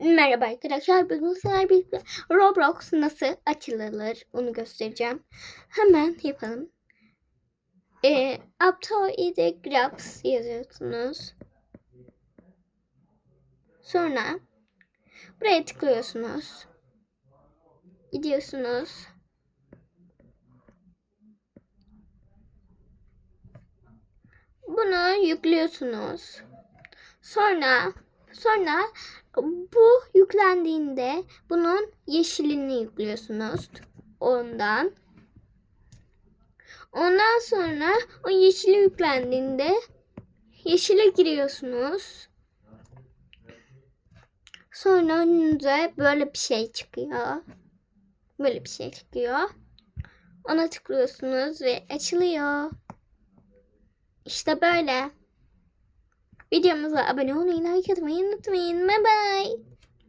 Merhaba arkadaşlar. Bugün sizlerle birlikte Roblox nasıl açılır onu göstereceğim. Hemen yapalım. Ee, Apto ide Grabs yazıyorsunuz. Sonra buraya tıklıyorsunuz. Gidiyorsunuz. Bunu yüklüyorsunuz. Sonra sonra bu yüklendiğinde bunun yeşilini yüklüyorsunuz. Ondan. Ondan sonra o yeşili yüklendiğinde yeşile giriyorsunuz. Sonra önünüze böyle bir şey çıkıyor. Böyle bir şey çıkıyor. Ona tıklıyorsunuz ve açılıyor. İşte böyle. Videomuza abone olmayı, like atmayı unutmayın. Bye bye.